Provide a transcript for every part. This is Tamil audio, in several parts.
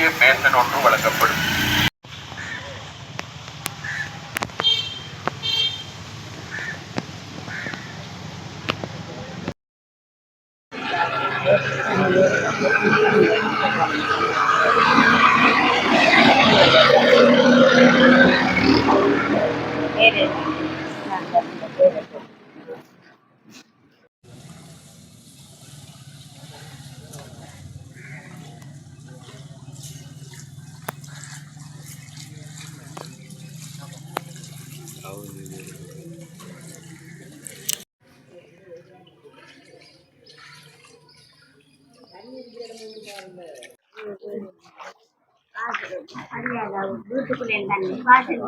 புதிய பேசன் ஒன்று வழங்கப்படும் Thank you. வீட்டுக்குள்ளே தண்ணி வாசல்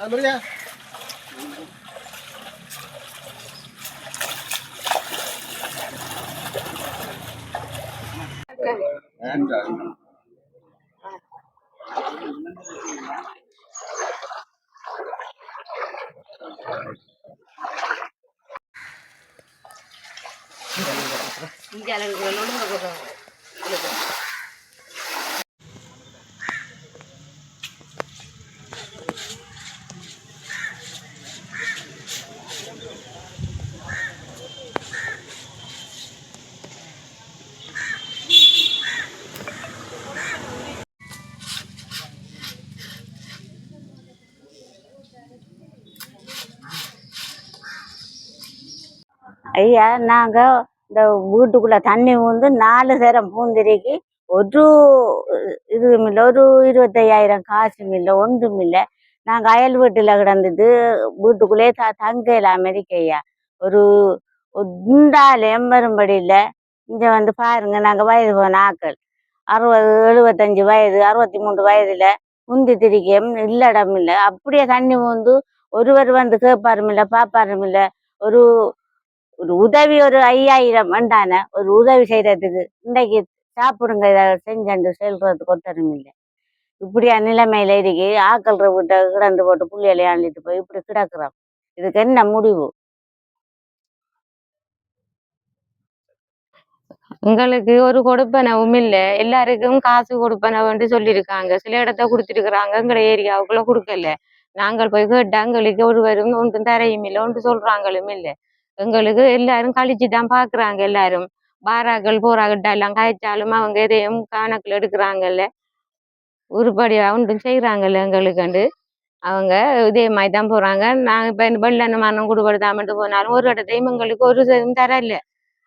தண்ணி என்றார் அது அளவுக்கு ஐயா நாங்க இந்த வீட்டுக்குள்ள தண்ணி வந்து நாலு சேரம் பூந்திரிக்கு ஒரு இதுவும் இல்லை ஒரு இருபத்தையாயிரம் காசும் இல்லை ஒன்றும் இல்லை நாங்க அயல் வீட்டில் கிடந்தது வீட்டுக்குள்ளே த தங்க அமெரிக்கையா ஒரு உண்டால் வரும்படி இல்லை. வந்து பாருங்க நாங்க வயது போன ஆக்கள் அறுபது எழுபத்தஞ்சு வயது அறுபத்தி மூன்று வயதில் முந்தி திரிக்கம் இல்லடம் இல்லை. அப்படியே தண்ணி வந்து ஒருவர் வந்து கேட்பாரும் இல்லை இல்லை ஒரு ஒரு உதவி ஒரு ஐயாயிரம் வேண்டான ஒரு உதவி செய்யறதுக்கு இன்றைக்கு சாப்பிடுங்க இதை செஞ்சு செல்றதுக்கு ஒருத்தரும் இல்லை இப்படியா நிலைமையில இருக்கு. ஆக்கல்ற வீட்டை கிடந்து போட்டு புள்ளியலை ஆண்டிட்டு போய் இப்படி கிடக்குறோம். இதுக்கு என்ன முடிவு? உங்களுக்கு ஒரு கொடுப்பனவும் இல்ல. எல்லாருக்கும் காசு கொடுப்பனவுன்னு சொல்லியிருக்காங்க. சில இடத்த கொடுத்துருக்குறாங்க எங்களை ஏரியாவுக்குள்ள கொடுக்கல. நாங்கள் போய் கேட்டா எங்களுக்கு ஒருவரும் ஒன்றும் தரையும் இல்லை ஒன்று சொல்றாங்களும் இல்லை. எங்களுக்கு எல்லாரும் கழிச்சு தான் பாக்குறாங்க எல்லாரும். பாராக்கள் போராகிட்ட எல்லாம் கழிச்சாலும் அவங்க எதையும் கணக்கில் எடுக்கிறாங்கல்ல. உருப்படியா ஒன்றும் செய்யறாங்கல்ல எங்களுக்குண்டு. அவங்க இதே மாதிரி தான் போறாங்க. நாங்க இப்போ இந்த வெள்ள மரணம் குடுபடுத்தாமட்டு போனாலும் ஒரு இடத்தையும் எங்களுக்கு ஒரு இதுவும் தரல.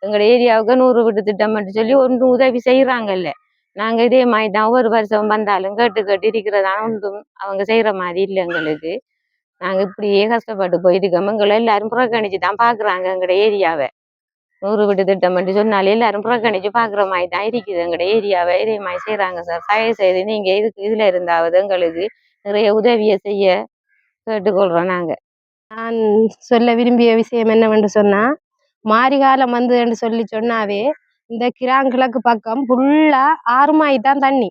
எங்களோட ஏரியாவுக்கு நூறு வீட்டு திட்டம் மட்டும் சொல்லி ஒன்றும் உதவி செய்கிறாங்கல்ல நாங்க இதே மாதிரி தான் ஒரு வருஷம் வந்தாலும் கேட்டு கேட்டு இருக்கிறதான ஒன்றும் அவங்க செய்யற மாதிரி இல்லை எங்களுக்கு. நாங்க இப்படியே கஷ்டப்பட்டு போயிருக்கோம் எங்களை எல்லாரும் புறக்கணிச்சு தான் பாக்குறாங்க எங்கட ஏரியாவை. நூறு வீட்டு திட்டம் மட்டும் சொன்னாலே எல்லாரும் புறக்கணிச்சு பாக்குற மாதிரி தான் இருக்குது எங்கட ஏரியாவை. இதே மாதிரி சார். தயவு செய்து நீங்க இதுக்கு இதுல இருந்தாவது எங்களுக்கு நிறைய உதவியை செய்ய கேட்டுக்கொள்கிறோம் நாங்க. நான் சொல்ல விரும்பிய விஷயம் என்னவென்று சொன்னா மாரிகாலம் வந்து என்று சொல்லி சொன்னாவே இந்த கிராங்கிழக்கு பக்கம் ஃபுல்லா ஆறுமாய் தான் தண்ணி.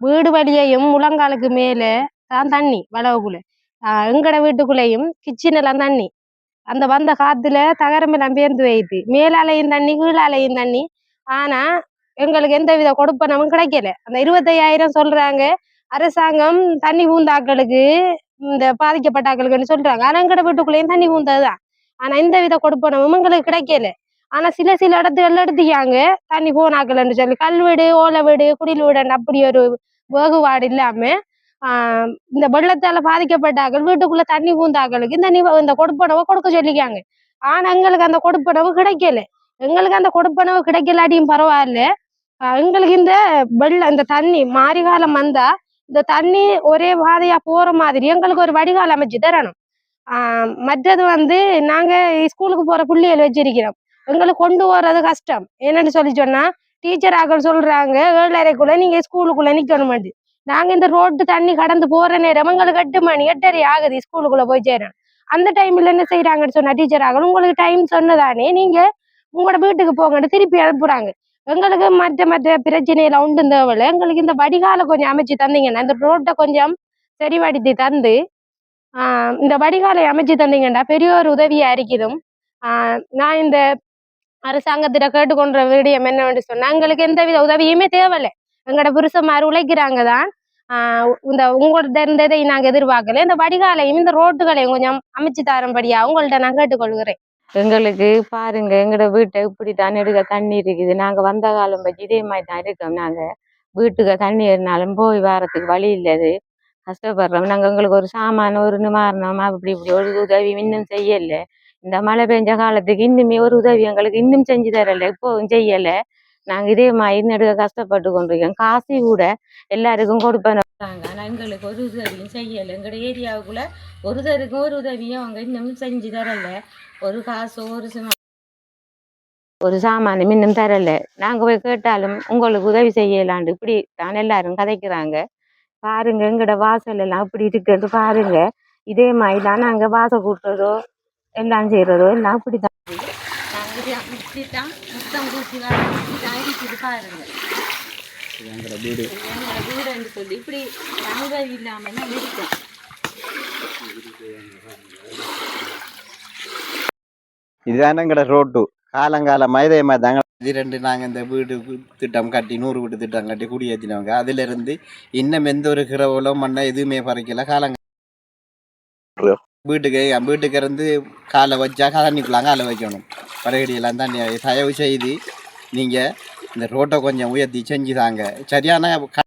வீடு வழியையும் முழங்காலுக்கு மேலே தான் தண்ணி வளவுக்குள்ள எங்கட வீட்டுக்குள்ளேயும் கிச்சன் எல்லாம் தண்ணி. அந்த வந்த காத்துல தகரமெல்லாம் பேர்ந்து வைத்து மேலாலையும் தண்ணி கீழாலையும் தண்ணி. ஆனா எங்களுக்கு எந்த வித கொடுப்பனவும் கிடைக்கல. அந்த இருபத்தையாயிரம் சொல்றாங்க. அரசாங்கம் தண்ணி பூந்தாக்களுக்கு இந்த பாதிக்கப்பட்டாக்களுக்குன்னு சொல்றாங்க. ஆனா எங்கட வீட்டுக்குள்ளேயும் தண்ணி பூந்ததுதான் ஆனா இந்த வித கொடுப்பனவும் எங்களுக்கு கிடைக்கல. ஆனா சில சில இடத்துல எடுத்துக்காங்க தண்ணி போனாக்கலன்னு சொல்லி கல் வீடு ஓலை வீடு குடில் வீடு அப்படி ஒரு வேகுபாடு இல்லாம இந்த வெள்ளத்தால பாதிக்கப்பட்ட ஆட்கள் வீட்டுக்குள்ள தண்ணி பூந்தாக்களுக்கு இந்த நிவ இந்த கொடுப்பனவை கொடுக்க சொல்லிக்காங்க ஆனா எங்களுக்கு அந்த கொடுப்பனவு கிடைக்கல. எங்களுக்கு அந்த கொடுப்பனவு கிடைக்கலாட்டியும் பரவாயில்ல. ஆஹ் எங்களுக்கு இந்த வெள்ள இந்த தண்ணி மாரிகாலம் வந்தா இந்த தண்ணி ஒரே பாதையா போற மாதிரி எங்களுக்கு ஒரு வடிகால் அமைச்சு தரணும். ஆஹ் மற்றது வந்து நாங்க ஸ்கூலுக்கு போற பிள்ளைகள் வச்சிருக்கிறோம். எங்களுக்கு கொண்டு போறது கஷ்டம். என்னன்னு சொல்லி சொன்னா டீச்சர் ஆக்கள் சொல்றாங்க ஏழரைக்குள்ள நீங்க ஸ்கூலுக்குள்ள நிக்கணுமாட்டு நாங்க இந்த ரோட்டு தண்ணி கடந்து போற நேரம் எங்களுக்கு எட்டு மணி எட்டரை ஆகுது ஸ்கூலுக்குள்ள போய் சேரணும் அந்த டைம்ல என்ன செய்யறாங்கன்னு சொன்னா டீச்சர் ஆகணும் உங்களுக்கு டைம் சொன்னதானே நீங்க உங்களோட வீட்டுக்கு போங்கன்னு திருப்பி அனுப்புறாங்க. எங்களுக்கு மற்ற மற்ற பிரச்சனையில உண்டு தேவையில்ல எங்களுக்கு இந்த வடிகால கொஞ்சம் அமைச்சு தந்தீங்கன்னா இந்த ரோட்டை கொஞ்சம் சரிவடுத்தி தந்து ஆஹ் இந்த வடிகாலை அமைச்சு தந்தீங்கன்னா பெரிய ஒரு உதவியா இருக்குதும் ஆஹ் நான் இந்த அரசாங்கத்திட்ட கேட்டுக்கொண்ட விடயம் என்னவென்று சொன்னா எங்களுக்கு எந்த வித உதவியுமே தேவையில்லை. எங்களோட புருஷமார் உழைக்கிறாங்க தான் இந்த உங்கள்ட்ட இருந்ததை நாங்கள் எதிர்பார்க்கல. இந்த வடிகாலையும் இந்த ரோட்டுகளையும் கொஞ்சம் அமைச்சு தரும்படியா உங்கள்ட்ட நான் கேட்டுக்கொள்கிறேன். எங்களுக்கு பாருங்க எங்களோட வீட்டை இப்படி தான் எடுக்க தண்ணி இருக்குது. நாங்க வந்த காலம் பற்றி இதே மாதிரி தான் இருக்கோம். நாங்க வீட்டுக்கு தண்ணி இருந்தாலும் போய் வாரத்துக்கு வழி இல்லது. கஷ்டப்படுறோம். நாங்கள் எங்களுக்கு ஒரு சாமான ஒரு நிவாரணம் அப்படி இப்படி ஒரு உதவி இன்னும் செய்யலை. இந்த மழை பெஞ்ச காலத்துக்கு இன்னுமே ஒரு உதவி எங்களுக்கு இன்னும் செஞ்சு தரல. இப்போவும் செய்யலை. நாங்க இதே மாதிரி நெடுக கஷ்டப்பட்டு கொண்டிருக்கோம். காசு கூட எல்லாருக்கும் கொடுப்பேன். ஆனா எங்களுக்கு ஒரு உதவியும் செய்யல. எங்களோட ஏரியாவுக்குள்ள ஒருத்தருக்கும் ஒரு உதவியும் அவங்க இன்னும் செஞ்சு தரல. ஒரு காசோ ஒரு சும்மா ஒரு சாமானும் இன்னும் தரல. நாங்க போய் கேட்டாலும் உங்களுக்கு உதவி செய்யலாண்டு இப்படி தான் எல்லாரும் கதைக்கிறாங்க. பாருங்க எங்கட வாசல் எல்லாம் இப்படி இருக்குன்னு பாருங்க. இதே மாதிரி தான் நாங்க வாசல் கூட்டுறதோ எல்லாம் செய்யறதோ எல்லாம் இப்படிதான் நாங்க இப்படி- இப்படித்தான் முத்தம் கூட்டி இப்படிதான் இருக்குது பாருங்க எங்களோட வீடு இது எங்களோட வீடுன்னு சொல்லி இப்படி உதவி இல்லாம தான் இருக்கோம் இதுதான் எங்களோட ரோட்டு காலங்காலமா இதே மாதிரி தாங்க இது ரெண்டு நாங்கள் இந்த வீடு திட்டம் கட்டி நூறு வீடு திட்டம் கட்டி குடியேற்றினவங்க அதுல இருந்து இன்னும் எந்த ஒரு கிரவலோ மண்ணை எதுவுமே பறிக்கல காலங்க வீட்டுக்கு என் வீட்டுக்கு இருந்து காலை வச்சா தண்ணிக்குள்ள காலை வைக்கணும். படகடியெல்லாம் தண்ணி தயவு செய்து நீங்கள் இந்த ரோட்டை கொஞ்சம் உயர்த்தி செஞ்சு தாங்க. சரியான க-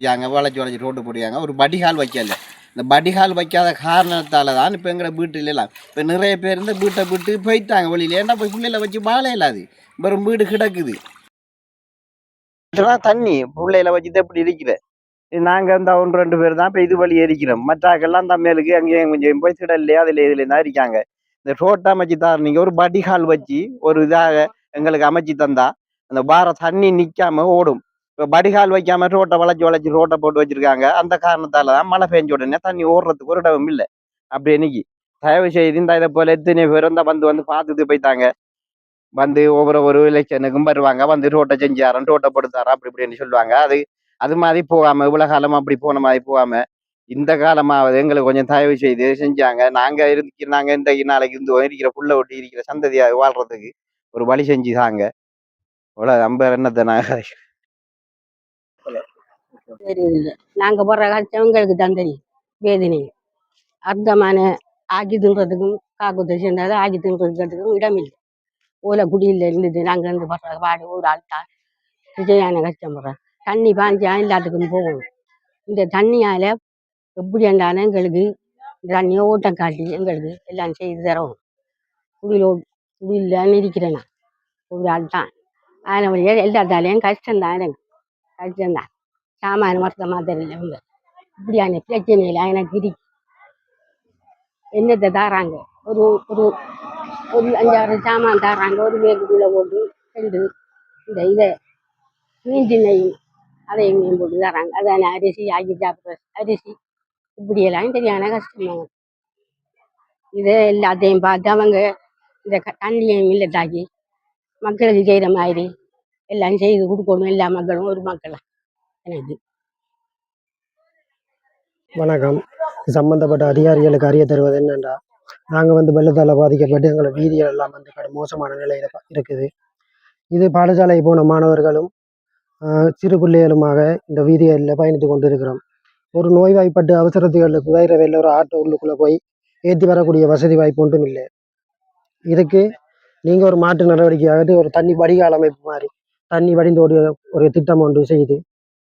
வளைச்சி வளைச்சி ரோட்டு போடுவாங்க ஒரு வடிகால் வைக்கல. இந்த வடிகால் வைக்காத காரணத்தால் தான் இப்போ எங்களை வீட்டுலாம் இப்போ நிறைய பேர் இந்த வீட்டை விட்டு போயிட்டாங்க. வெளியில் ஏன்னா போய் பிள்ளையில வச்சு வாழை இல்லாது வெறும் வீடு கிடக்குது. தண்ணி. பிள்ளையில வச்சு எப்படி இருக்கிற? நாங்கள் இந்த ஒன்று ரெண்டு பேர் தான் இப்போ இது வழி எரிக்கிறோம் மற்றாக்கெல்லாம் தமிழுக்கு அங்கேயும் கொஞ்சம் போய் திடல்லையே அதில் இதில் தான் இருக்காங்க. இந்த ரோட்டை அமைச்சு தான் நீங்கள் ஒரு படிகால் வச்சு ஒரு இதாக எங்களுக்கு அமைச்சு தந்தா அந்த வார தண்ணி நிற்காம ஓடும். இப்போ படிகால் வைக்காம ரோட்டை வளைச்சி வளைச்சி ரோட்டை போட்டு வச்சிருக்காங்க. அந்த காரணத்தால தான் மழை பெஞ்ச உடனே தண்ணி ஓடுறதுக்கு ஒரு இடமும் இல்லை. அப்படி இன்னைக்கு தயவு செய்து இந்த இதை போல எத்தனை பேர் இந்த வந்து வந்து பார்த்துட்டு போயிட்டாங்க வந்து ஒவ்வொரு ஒரு எலெக்ஷனுக்கும் வருவாங்க. வந்து ரோட்டை செஞ்சு ரோட்டை போட்டு தரோம் அப்படி இப்படின்னு சொல்லுவாங்க. அது அது மாதிரி போகாம இவ்வளவு காலமா அப்படி போன மாதிரி போகாம இந்த காலமாவது எங்களுக்கு கொஞ்சம் தயவு செய்து செஞ்சாங்க. நாங்க இருந்து நாங்க இந்த நாளைக்கு இருந்து இருக்கிற புள்ள ஒட்டி இருக்கிற சந்ததியா வாழ்றதுக்கு ஒரு வழி செஞ்சு தாங்க இவ்வளவு நம்ம என்னத்தை நான் நாங்க போடுற கஷ்டம் எங்களுக்கு தான் தெரியும். வேதனை அர்த்தமான ஆக்கி தின்றதுக்கும் காக்கு சேர்ந்தாலும் ஆக்கி தின்றதுக்கும் இடம் இல்லை ஓலை குடியில் இருந்தது. நாங்க இருந்து படுற பாடு ஒரு ஆள் தான். விஜயான கஷ்டப்படுறோம் தண்ணி பாஞ்சா எல்லாத்துக்கும் போகும் இந்த தண்ணியால் எப்படி இருந்தாலும் எங்களுக்கு இந்த தண்ணியை ஓட்டம் காட்டி எங்களுக்கு எல்லாம் செய்து தரோம். குடியில் குடியில் இருக்கிறேன் நான். ஒரு ஆள் தான். அதனால எல்லாத்தாலையும் கஷ்டம்தான் எனக்கு. கஷ்டம்தான். சாமான மொத்தமாக தெரியல இவங்க. இப்படியான பிரச்சனையில் எனக்கு இருக்கு. என்னத்தை தாராங்க? ஒரு ஒரு ஒரு அஞ்சாறு சாமான் தாராங்க. ஒரு மேற்குள்ள போட்டு ரெண்டு இந்த இதை மீன் மீஞ்சினையும் அதையும் எங்கேயும் போட்டு தராங்க அதான் அரிசி ஆக்கி சாப்பிட்ற அரிசி. இப்படியெல்லாம் சரியான கஷ்டமாங்க. இதை எல்லாத்தையும் பார்த்து அவங்க இந்த க- தண்ணியையும் இல்லத்தாக்கி மக்களுக்கு செய்கிற மாதிரி எல்லாம் செய்து கொடுக்கணும். எல்லா மக்களும் ஒரு மக்களாக எனக்கு. வணக்கம். சம்பந்தப்பட்ட அதிகாரிகளுக்கு அறிய தருவது என்னென்றா நாங்கள் வந்து வெள்ளத்தால் பாதிக்கப்பட்டு எங்களை வீதிகள் எல்லாம் வந்து கடும் மோசமான நிலையில் இருக்குது. இது பாடசாலை போன மாணவர்களும் சிறு பிள்ளைகளுமாக இந்த வீதிகளில் பயணித்து கொண்டு இருக்கிறோம் ஒரு நோய்வாய்ப்பட்டு அவசரத்துகளுக்கு உதவியில் ஒரு ஆட்டோ உள்ளுக்குள்ளே போய் ஏற்றி வரக்கூடிய வசதி வாய்ப்பு ஒன்றும் இல்லை. இதுக்கு நீங்கள் ஒரு மாற்று நடவடிக்கையாக ஒரு தண்ணி வடிகால் அமைப்பு மாதிரி தண்ணி வடிந்தோடிய ஒரு திட்டம் ஒன்று செய்து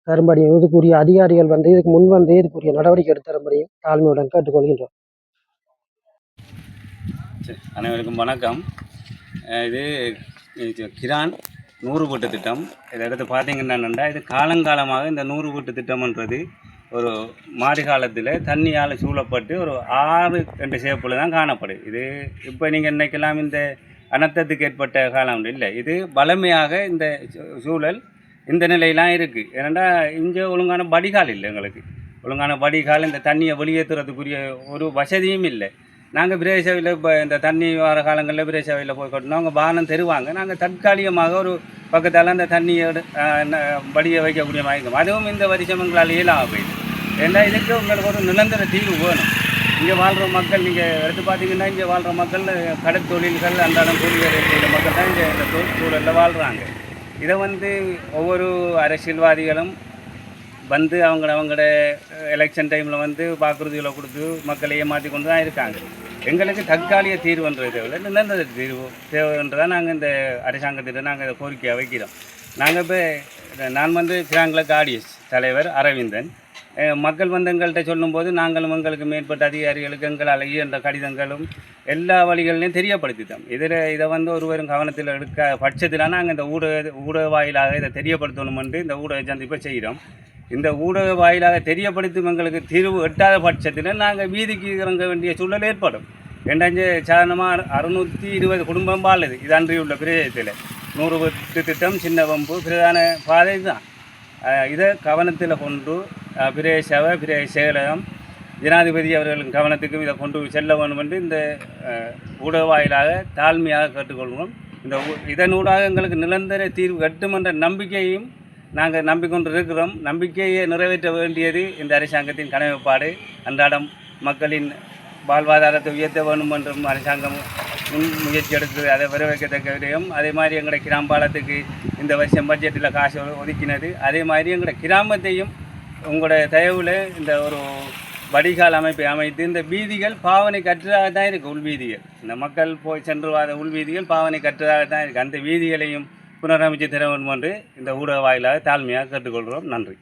தரும்படியும் இதுக்குரிய அதிகாரிகள் வந்து இதுக்கு முன் வந்து இதுக்குரிய நடவடிக்கை எடுத்து தரும்படியும் தாழ்மையுடன் கேட்டுக்கொள்கின்றோம். அனைவருக்கும் வணக்கம். இது கிரான் நூறு வீட்டு திட்டம். இதை எடுத்து பார்த்தீங்கன்னா இது காலங்காலமாக இந்த நூறு வீட்டு திட்டம்ன்றது ஒரு மாறி காலத்தில் தண்ணியால் சூழப்பட்டு ஒரு ஆறு ரெண்டு சேப்பில் தான் காணப்படுது. இது இப்போ நீங்கள் நினைக்கலாம் இந்த அனர்த்தத்துக்கு ஏற்பட்ட காலம் இல்லை. இது வளமையாக இந்த சூ- சூழல் இந்த நிலையெல்லாம் இருக்குது ஏன்னா இங்கே ஒழுங்கான வடிகால் இல்லை எங்களுக்கு. ஒழுங்கான வடிகால் இந்த தண்ணியை வெளியேற்றுறதுக்குரிய ஒரு வசதியும் இல்லை. நாங்கள் பிரேசவையில் இப்போ இந்த தண்ணி வர காலங்களில் பிரேசவையில் போய் கொட்டினோம். அவங்க பானம் தருவாங்க. நாங்கள் தற்காலிகமாக ஒரு பக்கத்தால் அந்த தண்ணியை எடு- வடிய வைக்கக்கூடிய மாதிரி அதுவும் இந்த வருஷம் எங்களால் இயலாம போயிடுது ஏன்னா இதுக்கு உங்களுக்கு ஒரு நிரந்தர தீர்வு வேணும். இங்கே வாழ்கிற மக்கள் நீங்கள் எடுத்து பார்த்தீங்கன்னா இங்கே வாழ்கிற மக்கள் கடற்தொழில்கள் அன்றாடம் கூலி வேலை செய்கிற மக்கள் தான் இங்கே இந்த தொழில் சூழலில் வாழ்கிறாங்க இதை வந்து ஒவ்வொரு அரசியல்வாதிகளும் வந்து அவங்க அவங்களோட எலெக்ஷன் டைமில் வந்து வாக்குறுதிகளை கொடுத்து மக்களை ஏமாற்றி கொண்டு தான் இருக்காங்க. எங்களுக்கு தற்காலிக தீர்வுன்றது தேவை நிரந்தர தீர்வு தேவைன்றதான் நாங்கள் இந்த அரசாங்கத்திட்ட நாங்கள் இதை கோரிக்கையை வைக்கிறோம். நாங்கள் இப்போ நான் வந்து கிராங்கில் காடியஸ் தலைவர் அரவிந்தன். மக்கள் வந்து எங்கள்கிட்ட சொல்லும்போது நாங்களும் எங்களுக்கு மேற்பட்ட அதிகாரிகளுக்கு எங்கள் அழகிய என்ற கடிதங்களும் எல்லா வழிகளையும் தெரியப்படுத்திட்டோம். இதில் இதை வந்து ஒருவரும் கவனத்தில் எடுக்க பட்சத்தில் நாங்கள் இந்த ஊடக ஊடக வாயிலாக இதை தெரியப்படுத்தணும் என்று இந்த ஊடக சந்திப்பை செய்கிறோம் இந்த ஊடக வாயிலாக தெரியப்படுத்தும் எங்களுக்கு தீர்வு எட்டாத பட்சத்தில் நாங்கள் வீதிக்கு இறங்க வேண்டிய சூழல் ஏற்படும். ரெண்டாஞ்சு சாதாரணமாக அறுநூற்றி இருபது குடும்பம் வாழுது. இது அன்றியுள்ள பிரதேசத்தில். நூறு பத்து திட்டம் சின்ன வம்பு பிரதான பாதை தான் இதை கவனத்தில் கொண்டு அஹ் பிரே சேலகம் செயலகம் ஜனாதிபதி அவர்களின் கவனத்துக்கும் இதை கொண்டு செல்ல வேண்டும் என்று இந்த ஊடக வாயிலாக தாழ்மையாக கேட்டுக்கொள்வோம் இந்த இதனூடாக எங்களுக்கு நிரந்தர தீர்வு கட்டும் என்ற நம்பிக்கையும் நாங்கள் நம்பிக்கொண்டு இருக்கிறோம் நம்பிக்கையை நிறைவேற்ற வேண்டியது இந்த அரசாங்கத்தின் கடமைப்பாடு அன்றாடம் மக்களின் வாழ்வாதாரத்தை உயர்த்த வேண்டும் என்றும் அரசாங்கம் முன் முயற்சி எடுக்கிறது அதை வரவேற்கத்தக்க விடயம். அதே மாதிரி எங்களோட கிராம்பாலத்துக்கு இந்த வருஷம் பட்ஜெட்டில் காசு ஒதுக்கினது. அதே மாதிரி எங்களோட கிராமத்தையும் உங்களோட தயவில் இந்த ஒரு வடிகால் அமைப்பை அமைத்து இந்த வீதிகள் பாவனை கற்றதாக தான் இருக்குது உள்வீதிகள் இந்த மக்கள் போய் சென்று வாத உள்வீதிகள் பாவனை கற்றதாக தான் இருக்குது அந்த வீதிகளையும் புனரமைச்சு தர வேண்டும் என்று இந்த ஊடக வாயிலாக தாழ்மையாக கேட்டுக்கொள்கிறோம். நன்றி.